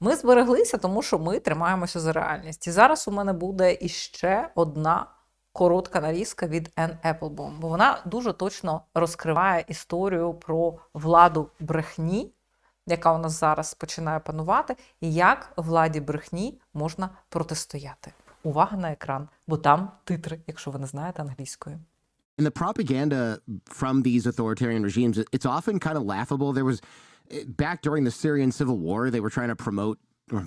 Ми збереглися, тому що ми тримаємося за реальність. І зараз у мене буде іще одна коротка нарізка від Енн Еплбом, бо вона дуже точно розкриває історію про владу брехні, яка у нас зараз починає панувати, і як владі брехні можна протистояти. Увага на екран, бо там титри, якщо ви не знаєте англійської. And the propaganda from these authoritarian regimes, it's often kind of laughable. There was, eh, back during the Syrian civil war, they were trying to promote,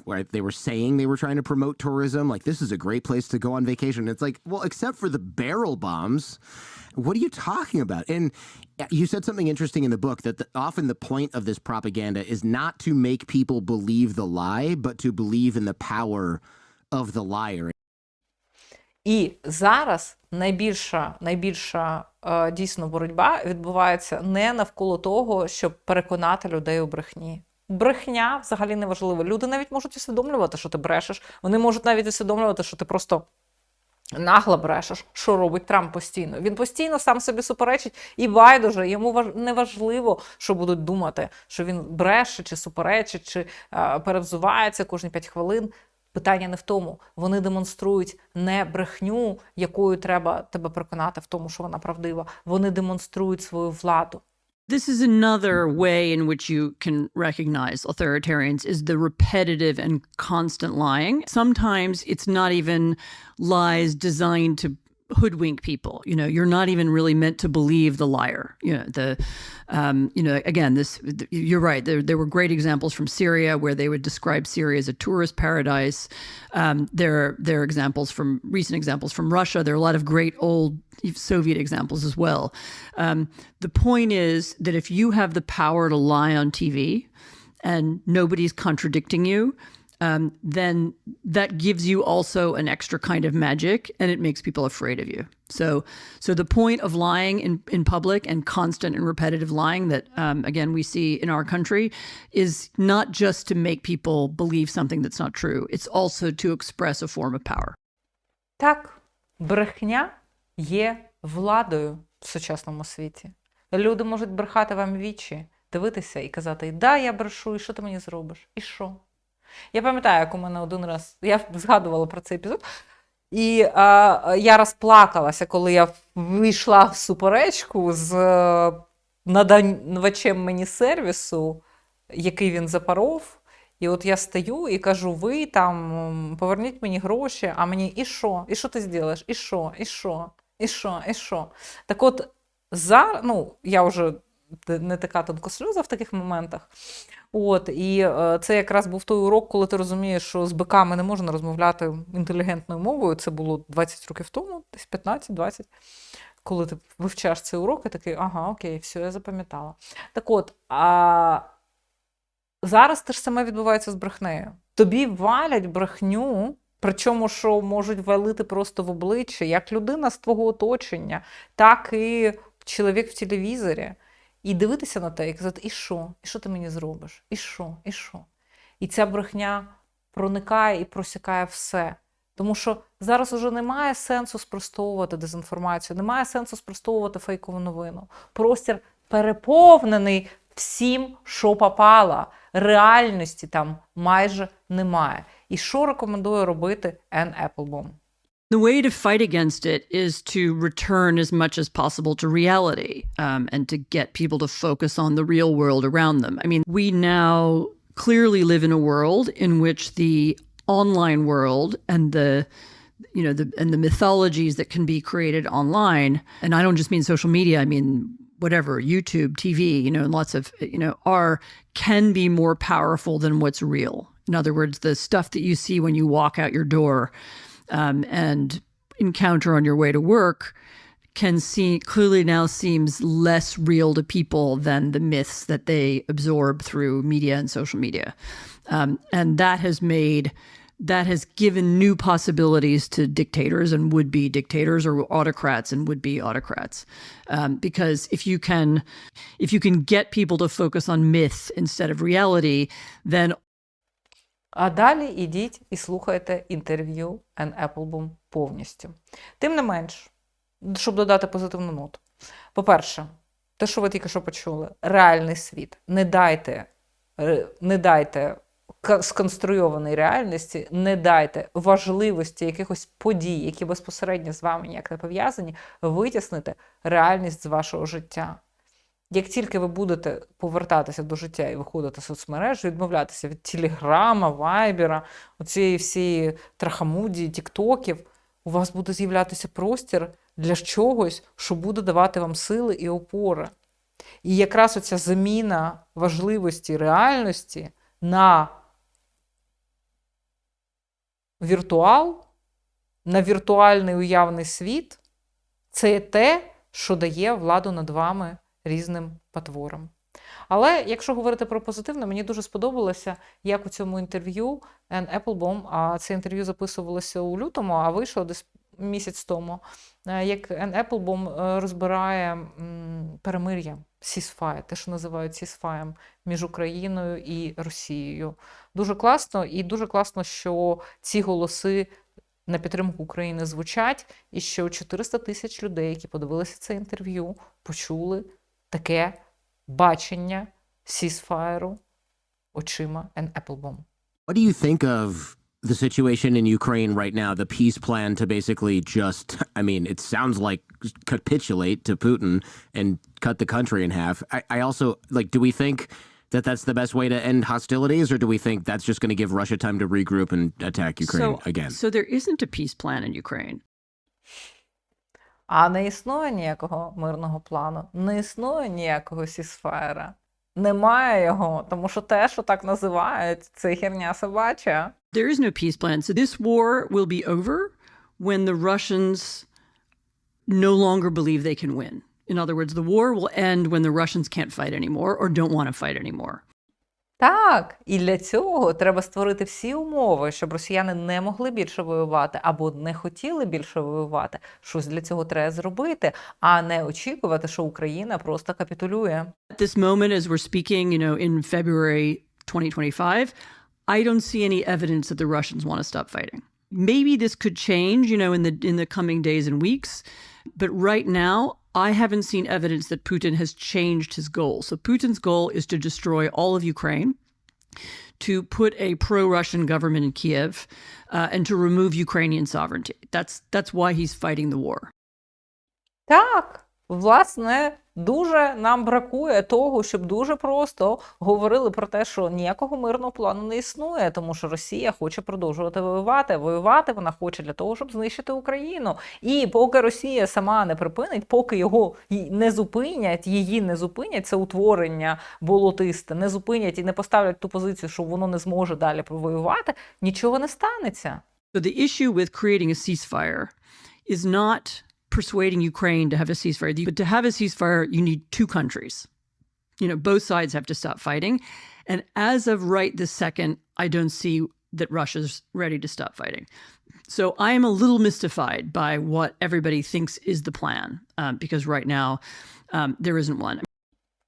right, they were saying they were trying to promote tourism. Like, this is a great place to go on vacation. It's like, well, except for the barrel bombs, what are you talking about? And eh, you said something interesting in the book that the, often the point of this propaganda is not to make people believe the lie, but to believe in the power of the liar. І зараз найбільша, найбільша е, дійсно боротьба відбувається не навколо того, щоб переконати людей у брехні. Брехня взагалі не важлива. Люди навіть можуть усвідомлювати, що ти брешеш. Вони можуть навіть усвідомлювати, що ти просто нагло брешеш, що робить Трамп постійно. Він постійно сам собі суперечить і байдуже. Йому не що будуть думати, що він бреше, чи суперечить, чи е, перевзувається кожні 5 хвилин. Питання не в тому. Вони демонструють не брехню, якою треба тебе переконати в тому, що вона правдива. Вони демонструють свою владу. This is another way in which you can recognize authoritarians is the repetitive and constant lying. Sometimes it's not even lies designed to hoodwink people. You know, you're not even really meant to believe the liar. You know, the, um, you know, again, this, you're right. There, there were great examples from Syria where they would describe Syria as a tourist paradise. Um, there, there are examples from recent examples from Russia. There are a lot of great old Soviet examples as well. Um, the point is that if you have the power to lie on TV and nobody's contradicting you, um, then that gives you also an extra kind of magic and it makes people afraid of you. So, so the point of lying in, in public and constant and repetitive lying that, um, again, we see in our country is not just to make people believe something that's not true. It's also to express a form of power. Так, брехня є владою в сучасному світі. Люди можуть брехати вам в вічі, дивитися і казати: Да, я брешу, і що ти мені зробиш? І що? Я пам'ятаю, як у мене один раз я згадувала про цей епізод, і е, я розплакалася, коли я вийшла в суперечку з е, надавачем мені сервісу, який він запоров. І от я стою і кажу: ви там поверніть мені гроші, а мені і що? І що ти зробиш? І що? І що? І що? І що? Так от за, ну, я вже не така тонкосльоза в таких моментах. От, і е, це якраз був той урок, коли ти розумієш, що з биками не можна розмовляти інтелігентною мовою. Це було 20 років тому, десь 15-20. Коли ти вивчаєш цей урок, і такий, ага, окей, все, я запам'ятала. Так от, а зараз те ж саме відбувається з брехнею. Тобі валять брехню, причому що можуть валити просто в обличчя, як людина з твого оточення, так і чоловік в телевізорі. І дивитися на те і казати, і що? І що ти мені зробиш? І що? І що? І ця брехня проникає і просікає все. Тому що зараз уже немає сенсу спростовувати дезінформацію, немає сенсу спростовувати фейкову новину. Простір переповнений всім, що попало. Реальності там майже немає. І що рекомендує робити Енн Еплбом? The way to fight against it is to return as much as possible to reality um, and to get people to focus on the real world around them. I mean, we now clearly live in a world in which the online world and the you know the and the mythologies that can be created online and i don't just mean social media i mean whatever youtube tv you know and lots of you know are can be more powerful than what's real in other words the stuff that you see when you walk out your door um, and encounter on your way to work can see clearly now seems less real to people than the myths that they absorb through media and social media. Um, and that has made that has given new possibilities to dictators and would be dictators or autocrats and would be autocrats. Um, because if you can if you can get people to focus on myth instead of reality then А далі ідіть і слухайте інтерв'ю Енн Еплбом повністю. Тим не менш, щоб додати позитивну ноту. По-перше, те, що ви тільки що почули, реальний світ. Не дайте, е, не дайте сконструйованій реальності, не дайте важливості якихось подій, які безпосередньо з вами ніяк не пов'язані, витіснити реальність з вашого життя. Як тільки ви будете повертатися до життя і виходити з соцмереж, відмовлятися від Телеграма, Вайбера, оцієї всієї трахамудії, тіктоків, у вас буде з'являтися простір для чогось, що буде давати вам сили і опори. І якраз оця заміна важливості реальності на віртуал, на віртуальний уявний світ це те, що дає владу над вами різним потворам. Але якщо говорити про позитивне, мені дуже сподобалося, як у цьому інтерв'ю Ен Еплбом, а це інтерв'ю записувалося у лютому, а вийшло десь місяць тому, е, як Ен Еплбом розбирає перемир'я, сісфай, те, що називають сісфаєм між Україною і Росією. Дуже класно, і дуже класно, що ці голоси на підтримку України звучать, і що 400 тисяч людей, які подивилися це інтерв'ю, почули таке бачення сісфаєру очима Ен Еплбом. What do you think of the situation in Ukraine right now? The peace plan to basically just, I mean, it sounds like capitulate to Putin and cut the country in half. I, I also, like, do we think that that's the best way to end hostilities, or do we think that's just going to give Russia time to regroup and attack Ukraine so, again? So there isn't a peace plan in Ukraine. А не існує ніякого мирного плану, не існує ніякого сісфаєра. Немає його, тому що те, що так називають, це херня собача. There is no peace plan. So this war will be over when the Russians no longer believe they can win. In other words, the war will end when the Russians can't fight anymore or don't want to fight anymore. Так, і для цього треба створити всі умови, щоб росіяни не могли більше воювати або не хотіли більше воювати. Щось для цього треба зробити, а не очікувати, що Україна просто капітулює. At this moment, as we're speaking, you know, in February 2025, I don't see any evidence that the Russians want to stop fighting. Maybe this could change, you know, in the in the coming days and weeks, but right now, I haven't seen evidence that Putin has changed his goal. So Putin's goal is to destroy all of Ukraine, to put a pro-Russian government in Kiev, uh, and to remove Ukrainian sovereignty. That's that's why he's fighting the war. Так, власне, дуже нам бракує того, щоб дуже просто говорили про те, що ніякого мирного плану не існує, тому що Росія хоче продовжувати воювати. Воювати вона хоче для того, щоб знищити Україну. І поки Росія сама не припинить, поки його не зупинять, її не зупинять, це утворення болотисте, не зупинять і не поставлять ту позицію, що воно не зможе далі воювати, нічого не станеться. So the issue with creating a ceasefire is not persuading Ukraine to have a ceasefire. But to have a ceasefire, you need two countries. You know, both sides have to stop fighting. And as of right this second, I don't see that Russia's ready to stop fighting. So I am a little mystified by what everybody thinks is the plan, um, because right now um, there isn't one.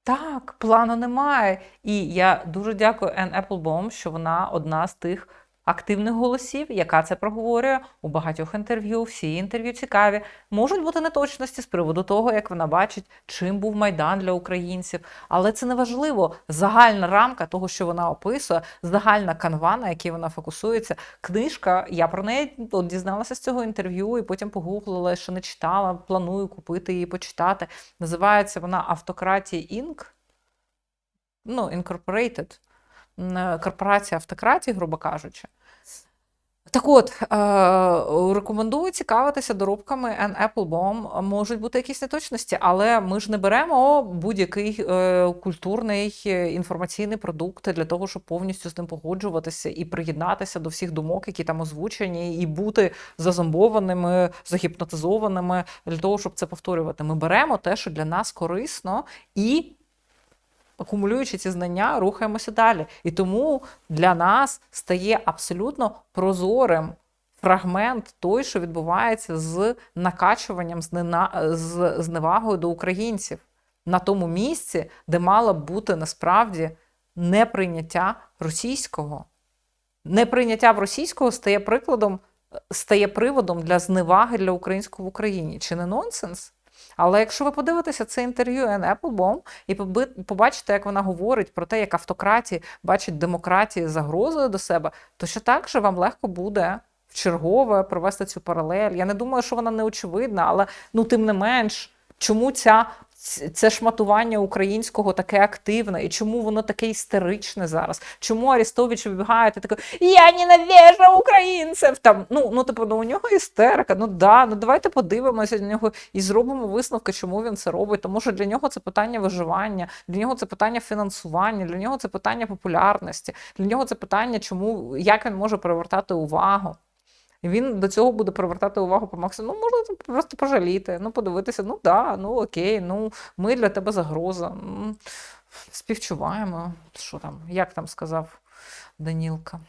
Так, плану немає. І я дуже дякую Ен Еплбом, що вона одна з тих активних голосів, яка це проговорює у багатьох інтерв'ю. Всі інтерв'ю цікаві. Можуть бути неточності з приводу того, як вона бачить, чим був майдан для українців. Але це не важливо. Загальна рамка того, що вона описує, загальна канва, на якій вона фокусується. Книжка, я про неї от, дізналася з цього інтерв'ю, і потім погуглила, що не читала. Планую купити її, почитати. Називається вона Автократія Інк. Ну, Incorporated. Е, Корпорація автократії, грубо кажучи. Так от, е, рекомендую цікавитися доробками Ен Applebaum. Можуть бути якісь неточності, але ми ж не беремо будь-який е, культурний інформаційний продукт для того, щоб повністю з ним погоджуватися і приєднатися до всіх думок, які там озвучені, і бути зазомбованими, загіпнотизованими для того, щоб це повторювати. Ми беремо те, що для нас корисно, і акумулюючи ці знання, рухаємося далі. І тому для нас стає абсолютно прозорим фрагмент той, що відбувається з накачуванням з зневагою до українців на тому місці, де мало б бути насправді неприйняття російського. Неприйняття в російського стає прикладом, стає приводом для зневаги для українського в Україні. Чи не нонсенс? Але якщо ви подивитеся це інтерв'ю Ен Еплбом і побачите, як вона говорить про те, як автократії бачать демократії загрозою до себе, то ще так же вам легко буде чергове провести цю паралель. Я не думаю, що вона не очевидна, але ну тим не менш, чому ця. Це шматування українського таке активне, і чому воно таке істеричне зараз? Чому Арістович вибігає і такий Я ненавижу українців? Там ну ну типу, ну у нього істерика. Ну да, ну давайте подивимося на нього і зробимо висновки, чому він це робить. Тому що для нього це питання виживання, для нього це питання фінансування, для нього це питання популярності, для нього це питання, чому як він може привертати увагу. І він до цього буде привертати увагу по максимуму. Ну, можна просто пожаліти, ну, подивитися, ну да, ну окей, ну ми для тебе загроза. Співчуваємо. Що там, як там сказав Данілка?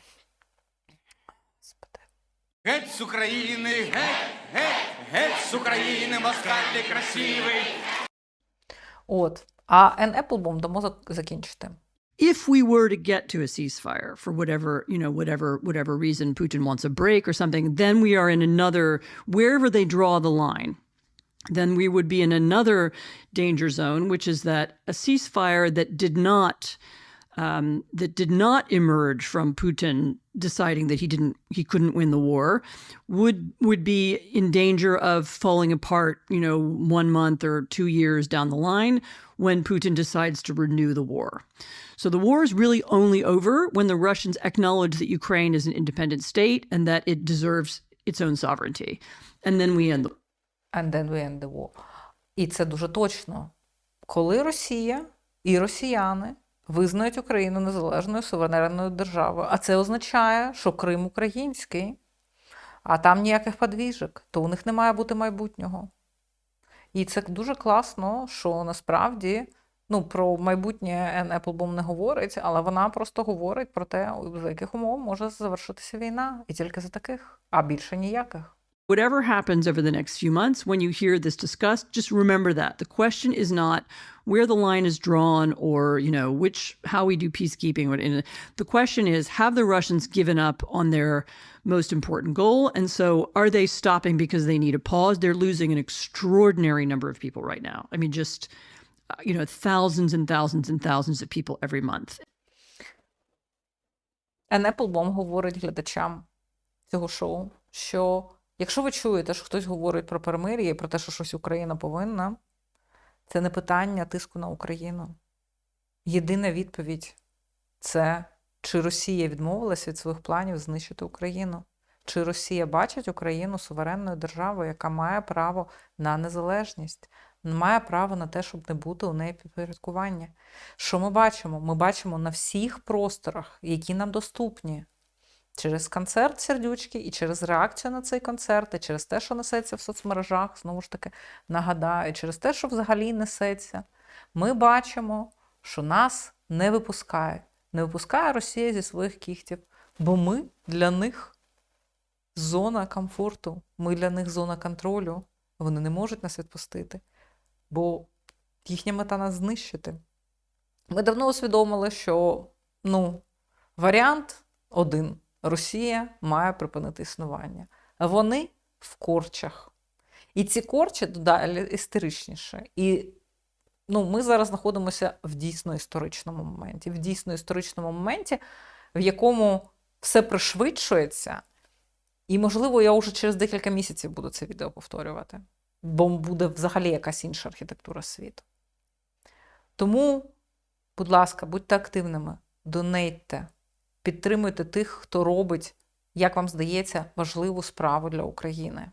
Геть з України, геть, геть, геть з України, москаль ти красивий. От. А Ен Еплбом дамо закінчити. If we were to get to a ceasefire for whatever you know whatever whatever reason putin wants a break or something then we are in another wherever they draw the line then we would be in another danger zone which is that a ceasefire that did not um, that did not emerge from Putin deciding that he didn't he couldn't win the war would would be in danger of falling apart you know one month or two years down the line when Putin decides to renew the war. So the war is really only over when the Russians acknowledge that Ukraine is an independent state and that it deserves its own sovereignty. And then we end the And then we end the war. І це дуже точно. Коли Росія і росіяни визнають Україну незалежною суверенною державою, а це означає, що Крим український, а там ніяких подвіжок, то у них не має бути майбутнього. І це дуже класно, що насправді ну, про майбутнє Ен не говорить, але вона просто говорить про те, за яких умов може завершитися війна, і тільки за таких, а більше ніяких. Whatever happens over the next few months, when you hear this discussed, just remember that the question is not where the line is drawn or you know which how we do peacekeeping. What in the question is have the Russians given up on their most important goal, and so are they stopping because they need a pause? They're losing an extraordinary number of people right now. I mean, just uh, you know thousands and thousands and thousands of people every month. Ен Еплбом говорить глядачам цього шоу, що якщо ви чуєте, що хтось говорить про перемир'я і про те, що щось Україна повинна, це не питання тиску на Україну. Єдина відповідь це чи Росія відмовилась від своїх планів знищити Україну, чи Росія бачить Україну суверенною державою, яка має право на незалежність, має право на те, щоб не бути у неї підпорядкування. Що ми бачимо? Ми бачимо на всіх просторах, які нам доступні. Через концерт сердючки і через реакцію на цей концерт, і через те, що несеться в соцмережах, знову ж таки нагадаю, через те, що взагалі несеться, ми бачимо, що нас не випускають. Не випускає Росія зі своїх кіхтів, бо ми для них зона комфорту, ми для них зона контролю. Вони не можуть нас відпустити, бо їхня мета нас знищити. Ми давно усвідомили, що ну, варіант один: Росія має припинити існування. Вони в корчах. І ці корчі дедалі історичніше. І ну, ми зараз знаходимося в дійсно історичному моменті, в дійсно історичному моменті, в якому все пришвидшується. І, можливо, я вже через декілька місяців буду це відео повторювати, бо буде взагалі якась інша архітектура світу. Тому, будь ласка, будьте активними, донейтте, підтримуйте тих, хто робить, як вам здається, важливу справу для України.